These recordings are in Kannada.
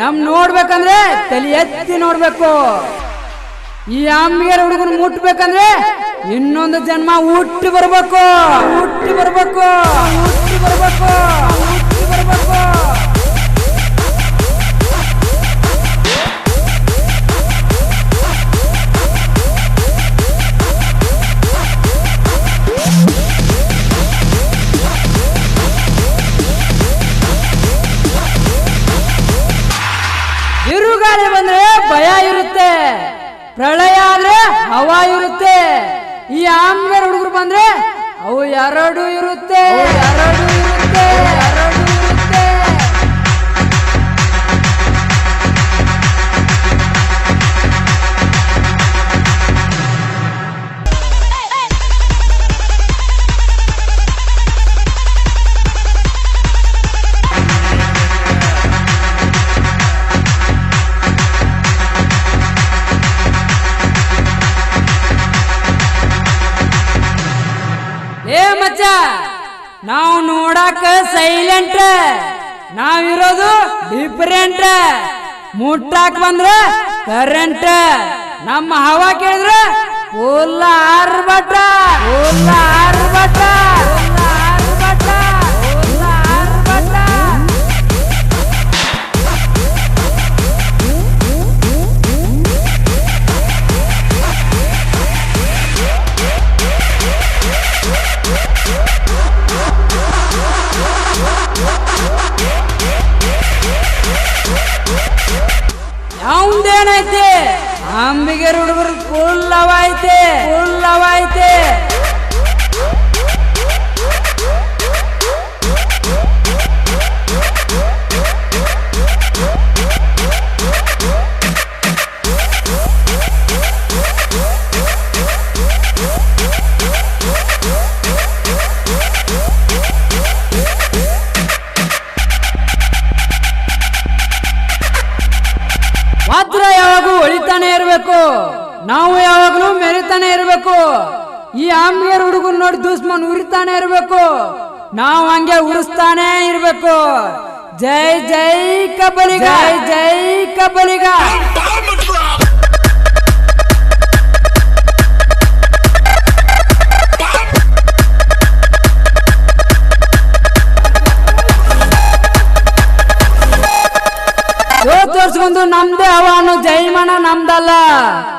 ನಮ್ ನೋಡ್ಬೇಕಂದ್ರೆ ತಲೆ ಎತ್ತಿ ನೋಡ್ಬೇಕು. ಈ ಅಂಬಿಗೆ ಹುಡುಗನ ಮುಟ್ಬೇಕಂದ್ರೆ ಇನ್ನೊಂದು ಜನ್ಮ ಹುಟ್ಟಿ ಬರ್ಬೇಕು. ಹುಟ್ಟಿ ಬರ್ಬೇಕು. ಪ್ರಳಯ ಆದ್ರೆ ಹವಾ ಇರುತ್ತೆ. ಈ ಆಮ್ಲರ್ ಹುಡುಗರು ಬಂದ್ರೆ ಅವು ಎರಡು ಇರುತ್ತೆ. ಎರಡು ಇರುತ್ತೆ. ನಾವು ನೋಡಕ ಸೈಲೆಂಟ್ ನಾವಿರೋದು ಡಿಫರೆಂಟ್ ಮುಟ್ಟಾಕ್ ಬಂದ್ರ ಕರೆಂಟ್ ನಮ್ಮ ಹವಾ ಕೇಳಿದ್ರೆ ಓಲ್ಲ ಆರ್ಭಟ ಓಲ್ಲ ಆರ್ಭಟ নারায়ণ ನಾವು ಯಾವಾಗಲೂ ಮೆರಿತಾನೆ ಇರಬೇಕು. ಈ ಆಂಬಿಯರ್ ಹುಡುಗನ್ ನೋಡಿ ದುಶ್ಮನ್ ಉರಿತಾನೆ ಇರಬೇಕು. ನಾವು ಹಂಗೆ ಉರಿಸ್ತಾನೆ ಇರಬೇಕು. ಜೈ ಜೈ ಕಬಲಿಗ. ಜೈ ಜೈ ನಮ್ದೇ ಅವ ಅನ್ನೋ ಜೈಮಣ ನಮ್ದಲ್ಲ.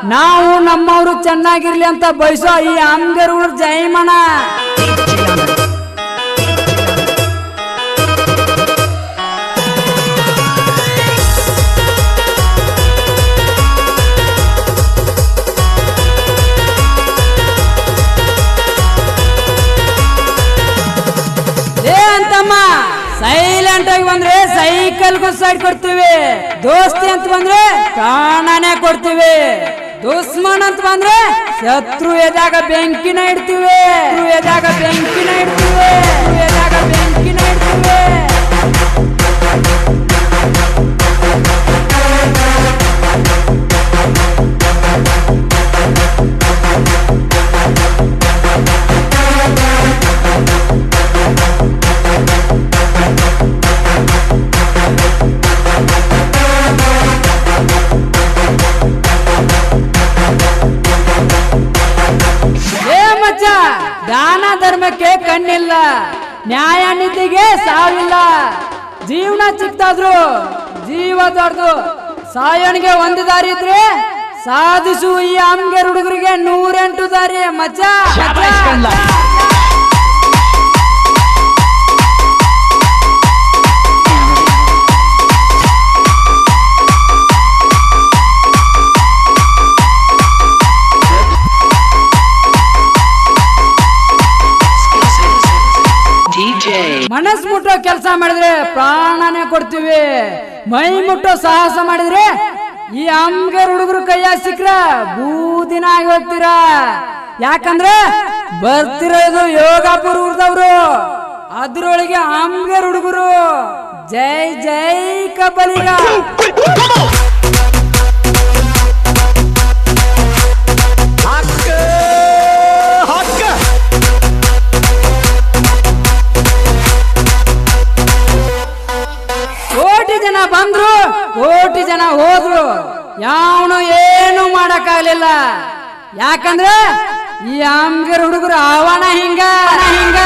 ನಾವು ನಮ್ಮವರು ಚೆನ್ನಾಗಿರ್ಲಿ ಅಂತ ಬಯಸೋ ಈ ಅಂಗರು ಜೈಮಣ ಸೈಕಲ್ ಸೈಡ್ ಕೊಡ್ತೀವಿ. ದೋಸ್ತಿ ಅಂತ ಬಂದ್ರೆ ಕಾಣನೆ ಕೊಡ್ತೀವಿ. ದುಶ್ಮನ್ ಅಂತ ಬಂದ್ರೆ ಶತ್ರು ಎದಾಗ ಬೆಂಕಿನ ಇಡ್ತೀವಿ. ಎದಾಗ ಬೆಂಕಿನ ಇಡ್ತೀವಿ. ಕಣ್ಣಿಲ್ಲ, ನ್ಯಾಯ ನೀತಿಗೆ ಸಾವಿಲ್ಲ. ಜೀವನ ಚಿಕ್ಕದಾದ್ರು ಜೀವ ದೊಡ್ಡದು ಸಾಯೋಣಿಗೆ ಒಂದು ದಾರಿ ಇದ್ರೆ ಸಾಧಿಸು ಈ ಅಮ್ಗೆ ಹುಡುಗರಿಗೆ ನೂರೆಂಟು ದಾರಿ. ಮಚ್ಚ ಮನಸ್ ಮುಟ್ಟೋ ಕೆಲಸ ಮಾಡಿದ್ರೆ ಪ್ರಾಣನೇ ಕೊಡ್ತೀವಿ. ಮೈ ಮುಟ್ಟೋ ಸಾಹಸ ಮಾಡಿದ್ರೆ ಈ ಅಂಗರ್ ಹುಡುಗರು ಕೈಯ ಸಿಕ್ರ ಬೂದಿನ ಆಗಿ ಹೋಗ್ತೀರ. ಯಾಕಂದ್ರೆ ಬರ್ತಿರೋದು ಯೋಗಾಪುರ ಊರ್ದವ್ರು. ಅದ್ರೊಳಗೆ ಅಂಗರ್ ಹುಡುಗರು. ಜೈ ಜೈ ಕಬಲಿಗ. ಮಾಡಕ್ಕಾಗ್ಲಿಲ್ಲ. ಯಾಕಂದ್ರೆ ಈ ಆಮ್ಗರ್ ಹುಡುಗರು ಆವಣ ಹಿಂಗ ಹಿಂಗ.